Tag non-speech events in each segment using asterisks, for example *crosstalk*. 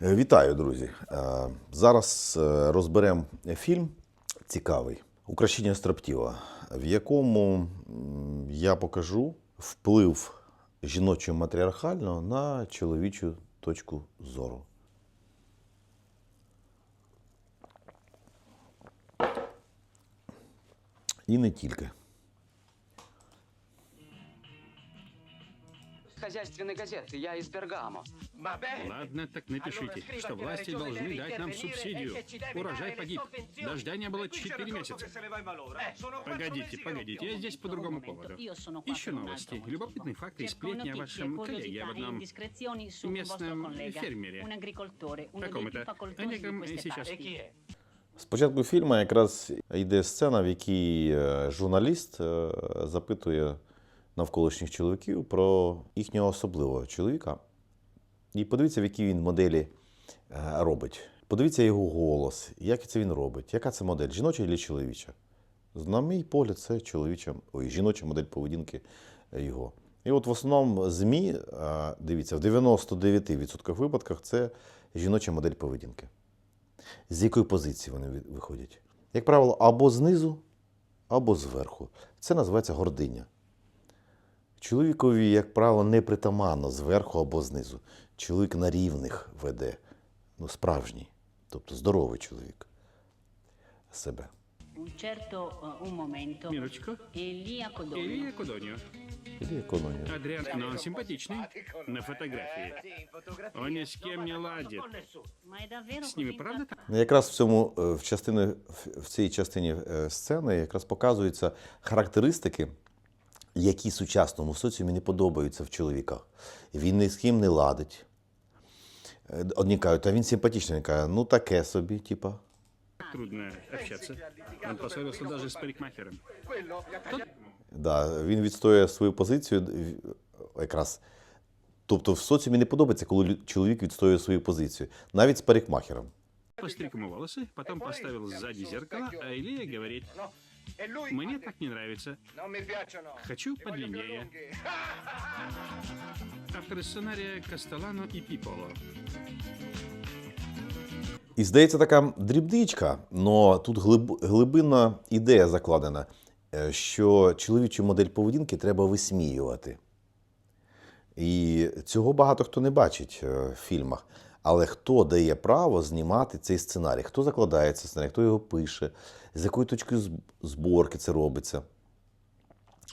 Вітаю, друзі! Е, Зараз е, розберемо фільм цікавий Укращення строптіва, в якому я покажу вплив жіночого матріархального на чоловічу точку зору. І не тільки. хозяйственной газеты. Я из Бергамо. Ладно, так напишите, что власти должны дать нам субсидию. Урожай погиб. Дождя не было 4 месяца. Погодите, погодите, я здесь по другому поводу. Ищу новости, любопытные факты и сплетни о вашем коллеге об одном местном фермере. Каком это? О неком сейчас. Спочатку фільму якраз йде сцена, в якій е, журналіст е, запитує навколишніх чоловіків про їхнього особливого чоловіка. І подивіться, в якій він моделі е, робить. Подивіться його голос, як це він робить, яка це модель, жіноча чи чоловіча. На мій погляд, це чоловіча, ой, жіноча модель поведінки е, його. І от в основному ЗМІ, е, дивіться, в 99% випадках це жіноча модель поведінки з якої позиції вони виходять. Як правило, або знизу, або зверху. Це називається гординя. Чоловікові, як правило, не притаманно зверху або знизу. Чоловік на рівних веде, ну, справжній, тобто здоровий чоловік себе. Un certo eh, un momento Минуточку. Elia Codogno Илья Кудонio. Іди економію. Адриан, но он симпатичный на фотографии. Он ни с кем не ладит. Ma è davvero С ними правда так? Ну, Якраз в цьому е, в частині, в- в цій частині е, сцени якраз показуються характеристики, які сучасному соціумі не подобаються в чоловіках. Він ні з ким не ладить. Е, Одні кажуть, а він симпатичний, він каже, ну таке собі, типа. Трудно общаться. Он поссорился даже с парикмахером. Да, він відстоює свою позицію якраз. Тобто в соціумі не подобається, коли чоловік відстоює свою позицію, навіть з парикмахером. Постриг ему волосы, потом поставил сзади зеркало, а Илья говорит, мне так не нравится. Хочу подлиннее. Авторы сценария Кастелано и Пиполо. І здається, така дрібничка, але тут глиб, глибинна ідея закладена, е, що чоловічу модель поведінки треба висміювати. І цього багато хто не бачить е, в фільмах. Але хто дає право знімати цей сценарій? Хто закладає цей сценарій, хто його пише, з якої точки зборки це робиться?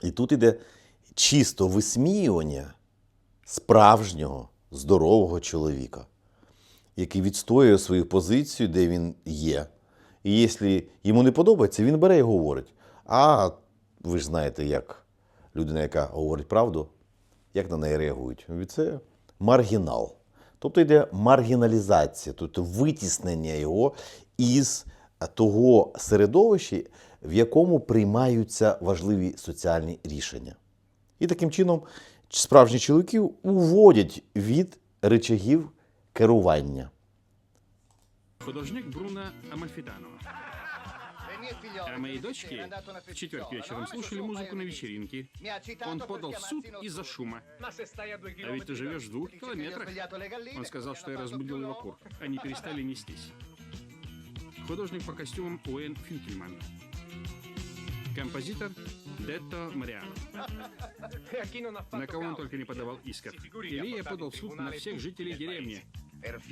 І тут іде чисто висміювання справжнього здорового чоловіка який відстоює свою позицію, де він є. І якщо йому не подобається, він бере і говорить. А ви ж знаєте, як людина, яка говорить правду, як на неї реагують. Це маргінал. Тобто йде маргіналізація, тобто витіснення його із того середовища, в якому приймаються важливі соціальні рішення. І таким чином справжні чоловіків уводять від речагів керування. Художник Бруно Амальфитано. А мои дочки в четверг вечером слушали музыку на вечеринке. Он подал в суд из-за шума. А ведь ты живешь в двух километрах. Он сказал, что я разбудил его кур. Они перестали нестись. Художник по костюмам Уэн Финкельман. Композитор Детто Мариано. На кого он только не подавал исков. Илья подал в суд на всех жителей деревни.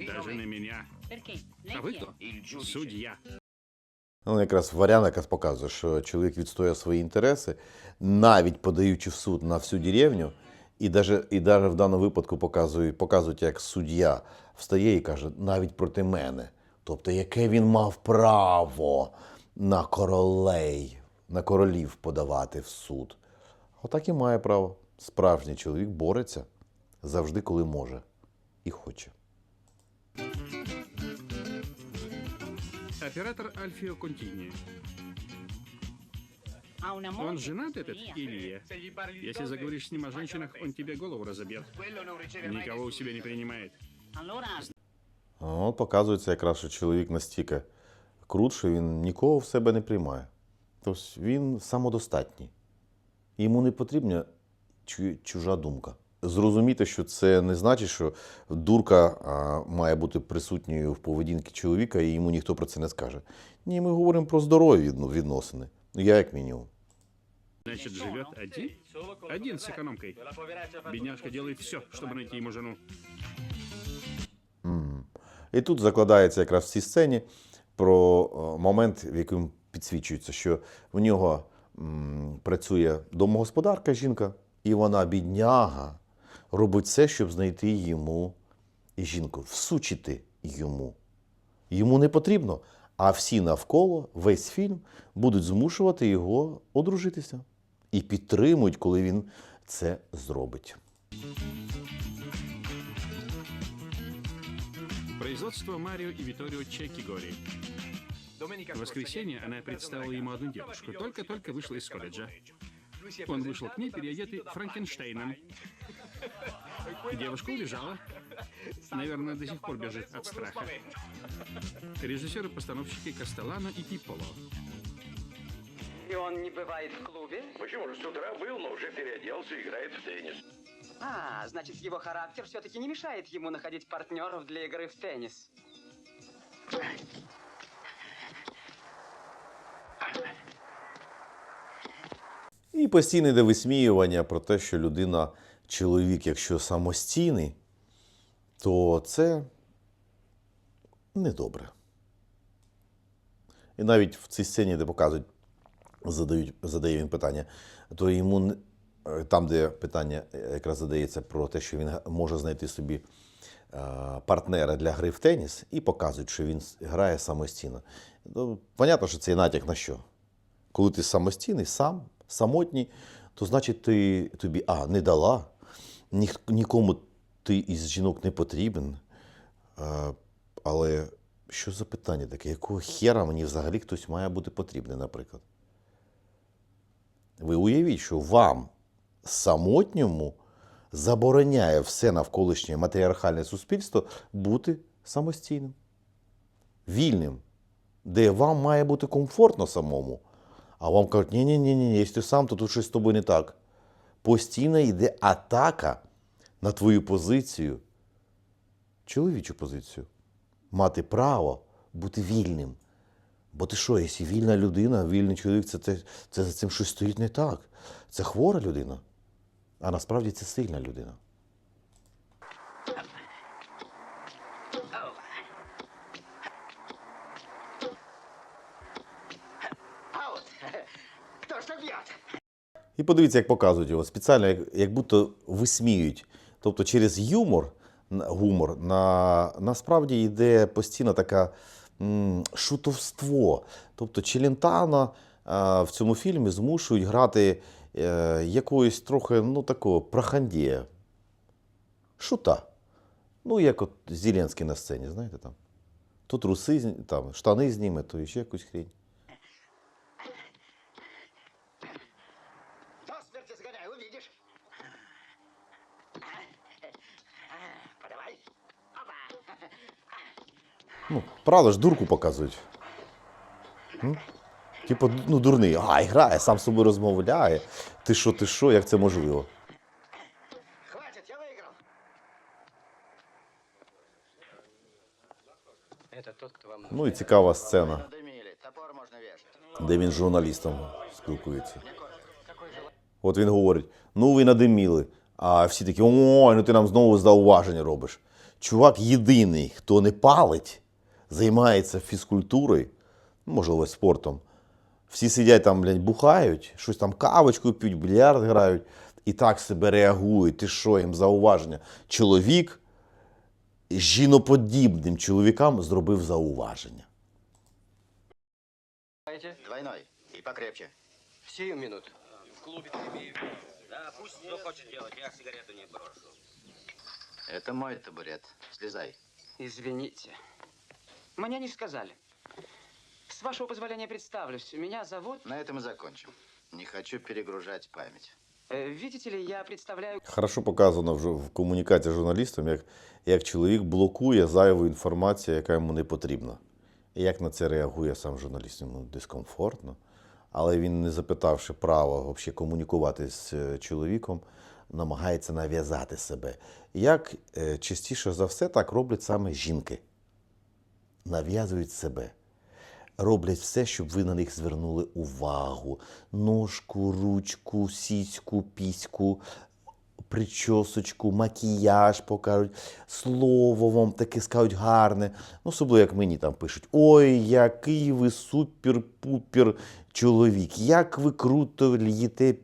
Даже на меня. А è? кто? Судья. Ну, якраз варіант якраз показує, що чоловік відстоює свої інтереси, навіть подаючи в суд на всю деревню, і навіть, і даже в даному випадку показують, показують, як суддя встає і каже, навіть проти мене. Тобто, яке він мав право на королей, на королів подавати в суд. Отак і має право. Справжній чоловік бореться завжди, коли може і хоче. Оператор Альфио Контини. Ha una moglie? Он женат, этот Elia. Илья? Если заговоришь с ним о женщинах, он тебе голову разобьет. Никого у себя не принимает. От показується якраз, що чоловік настільки крут, що він нікого в себе не приймає. Тобто він самодостатній. Йому не потрібна чужа думка. зрозуміти, що це не значить, що дурка а, має бути присутньою в поведінці чоловіка, і йому ніхто про це не скаже. Ні, ми говоримо про здорові відносини. Я як мінімум. Значит, живет один? Один с экономкой. Бедняжка делает все, чтобы найти ему жену. І тут закладається якраз в цій сцені про е, момент, в якому підсвічується, що в нього працює домогосподарка жінка, і вона, бідняга, робить все, щоб знайти йому жінку, всучити йому. Йому не потрібно, а всі навколо, весь фільм, будуть змушувати його одружитися і підтримують, коли він це зробить. Производство Марио и Виторио Чекигори. В воскресенье она представила ему одну девушку. Только-только вышла из колледжа. Он вышел к ней, переодетый Франкенштейном. Девушка убежала. Наверное, до сих пор бежит от страха. Режиссеры-постановщики Кастеллано и Пиполо. И он не бывает в клубе? Почему же с утра был, но уже переоделся и играет в теннис? А, значит, его характер все-таки не мешает ему находить партнеров для игры в теннис. І постійне йде висміювання про те, що людина, чоловік, якщо самостійний, то це недобре. І навіть в цій сцені, де показують, задають, задає він питання, то йому там, де питання е, якраз задається про те, що він може знайти собі е, партнера для гри в теніс, і показують, що він грає самостійно. Ну, понятно, що це натяк на що? Коли ти самостійний, сам, самотній, то значить ти тобі а, не дала, ні, нікому ти із жінок не потрібен. А, але що за питання таке? Якого хера мені взагалі хтось має бути потрібний, наприклад? Ви уявіть, що вам самотньому забороняє все навколишнє матріархальне суспільство бути самостійним, вільним, де вам має бути комфортно самому. А вам кажуть, ні, ні, ні, якщо ти сам, то тут щось з тобою не так. Постійно йде атака на твою позицію, чоловічу позицію, мати право бути вільним. Бо ти що, якщо вільна людина, вільний чоловік, це, це, це за цим щось стоїть не так. Це хвора людина. А насправді це сильна людина. І подивіться, як показують його. Спеціально, як, як будто висміють. Тобто через юмор, гумор на, насправді йде постійно така шутовство. Тобто Челентана а, в цьому фільмі змушують грати якоїсь трохи ну, такого прохандія. Шута. Ну, як от Зеленський на сцені, знаєте там. То труси, зні- там, штани зніме, то ще якусь. Подавай. Ну, правда ж, дурку показують. Типу, ну, дурний, ай, грає, сам з собою розмовляє. Ти що, ти що, як це можливо? Хватит, я выиграл. Это тот, кто вам Ну і цікава сцена, Надымили, топор можно вешать. де він з журналістом спілкується. От він говорить: ну ви надиміли. А всі такі, ой, ну ти нам знову зауваження робиш. Чувак єдиний, хто не палить, займається фізкультурою, ну, можливо, спортом. Всі сидять там, блядь, бухають, щось там кавочку п'ють, більярд грають і так себе реагують. Ти що їм зауваження? Чоловік жіноподібним чоловікам зробив зауваження. знаете? Двойной и покрепче. Сию минуту. Да, пусть что хочет делать, я сигарету не брошу. Это мой табурет. Слезай. Извините. Мне не сказали. С вашего позволения представлюсь. Меня зовут... На этом и закончим. Не хочу перегружать память. э, видите ли, я представляю... Хорошо показано вже в комунікації з журналістом, як, як чоловік блокує зайву інформацію, яка йому не потрібна. І як на це реагує сам журналіст? Йому дискомфортно. Але він, не запитавши права взагалі комунікувати з е, чоловіком, намагається нав'язати себе. Як е, частіше за все так роблять саме жінки. Нав'язують себе. Роблять все, щоб ви на них звернули увагу. Ножку, ручку, сіську, піську, причосочку, макіяж покажуть, слово вам таке скажуть гарне. Ну, особливо, як мені там пишуть: Ой, який ви супер-пупер чоловік, як ви круто л'їте,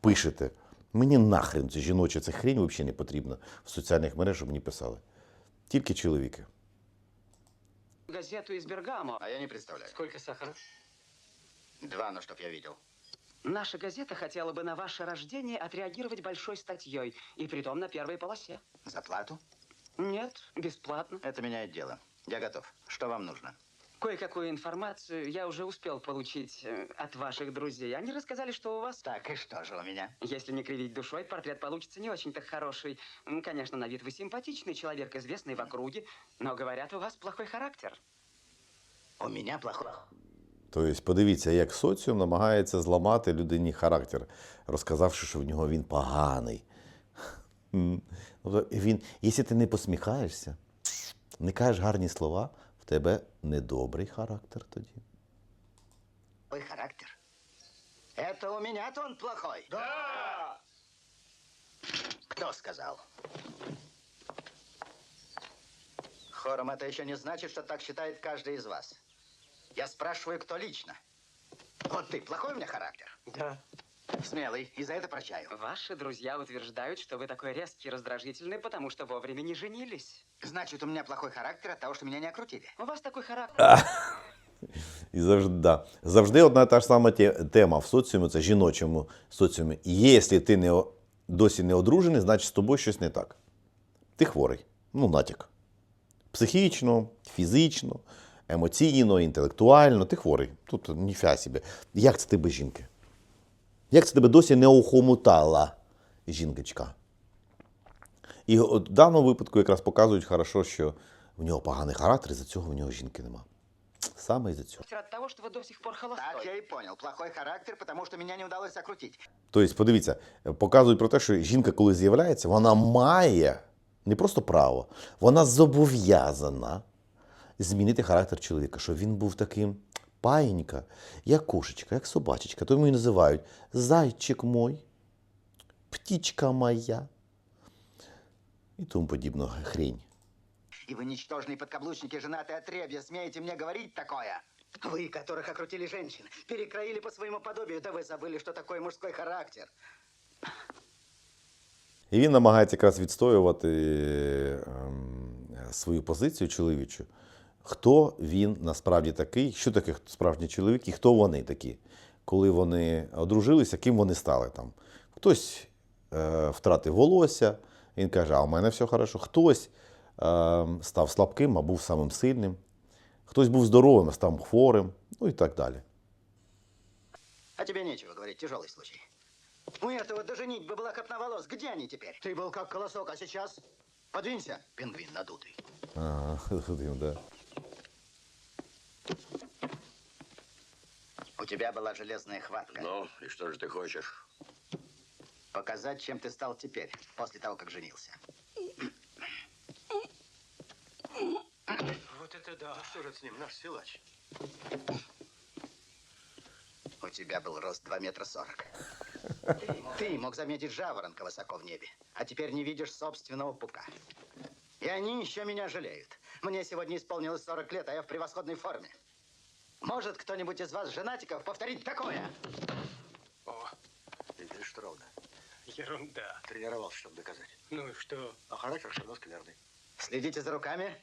пишете. Мені нахрен це жіноча ця хрень взагалі не потрібна в соціальних мережах, щоб мені писали. Тільки чоловіки. Газету из Бергамо. А я не представляю. Сколько сахара? Два, ну чтоб я видел. Наша газета хотела бы на ваше рождение отреагировать большой статьей, и притом на первой полосе. За плату? Нет, бесплатно. Это меняет дело. Я готов. Что вам нужно? Кое-какую информацию я уже успел получить э, от ваших друзей. Они рассказали, что у вас, Так, и что же у меня? если не кривить душой, портрет получится не очень-то хороший. М, Конечно, на вид вы симпатичный человек, известный в округе, но говорят, у вас плохой характер. У меня плохой. Тобто, подивіться, як соціум намагається зламати людині характер, розказавши, що в нього він поганий. М. Тобто він, якщо ти не посміхаєшся, не кажеш гарні слова, в тебе недобрий характер тоді. Плохой характер. Это у меня-то он плохой? Да! Кто сказал? Хором это еще не значит, что так считает каждый из вас. Я спрашиваю, кто лично. Вот ты, плохой у меня характер? Да. Смелый, и за это прощаю. Ваши друзья утверждают, что вы такой резкий и раздражительный, потому что вовремя не женились. Значит, у меня плохой характер от того, что меня не окрутили. У вас такой характер. І завжди, да. завжди одна і та ж сама те- тема в соціумі, це жіночому соціумі. Якщо ти не, о- досі не одружений, значить з тобою щось не так. Ти хворий. Ну, натяк. Психічно, фізично, емоційно, інтелектуально, ти хворий. Тут ніфіга собі. Як це ти без жінки? Як це тебе досі не охомутала жінкочка? І от в даному випадку якраз показують хорошо, що в нього поганий характер, і за цього в нього жінки нема. Саме із-за цього. От того, что вы до сих пор Так я и понял. Плохой характер, потому что меня не удалось окрутить. Тобто, подивіться, показують про те, що жінка, коли з'являється, вона має не просто право, вона зобов'язана змінити характер чоловіка, щоб він був таким паєнька, як кошечка, як собачечка. Тому і називають зайчик мой, птічка моя і тому подібно хрінь. И вы, ничтожные подкаблучники, женатые отребья, смеете мне говорить такое? Вы, которых окрутили женщин, перекроили по своему подобию, да вы забыли, что такое мужской характер. І він намагається якраз відстоювати ем, свою позицію чоловічу. Хто він насправді такий, що таке справжній чоловік і хто вони такі, коли вони одружилися, ким вони стали там. Хтось е, втратив волосся, він каже, а у мене все хорошо. Хтось е, став слабким, а був самим сильним. Хтось був здоровим, а став хворим, ну і так далі. А тебе нечего говорить, тяжелый случай. У этого даже бы была копна волос. Где они теперь? Ты был как колосок, а сейчас... Подвинься, пингвин надутый. Ага, *laughs* да. Тебя была железная хватка. Ну, и что же ты хочешь? Показать, чем ты стал теперь, после того, как женился. Вот это да. Что же с ним, наш силач? У тебя был рост 2 метра 40. Ты мог заметить жаворонка высоко в небе, а теперь не видишь собственного пука. И они еще меня жалеют. Мне сегодня исполнилось 40 лет, а я в превосходной форме. Может кто-нибудь из вас, женатиков, повторить такое? О, Видишь, ровно. ерунда. Тренировался, чтобы доказать. Ну и что? А характер все равно скверный. Следите за руками.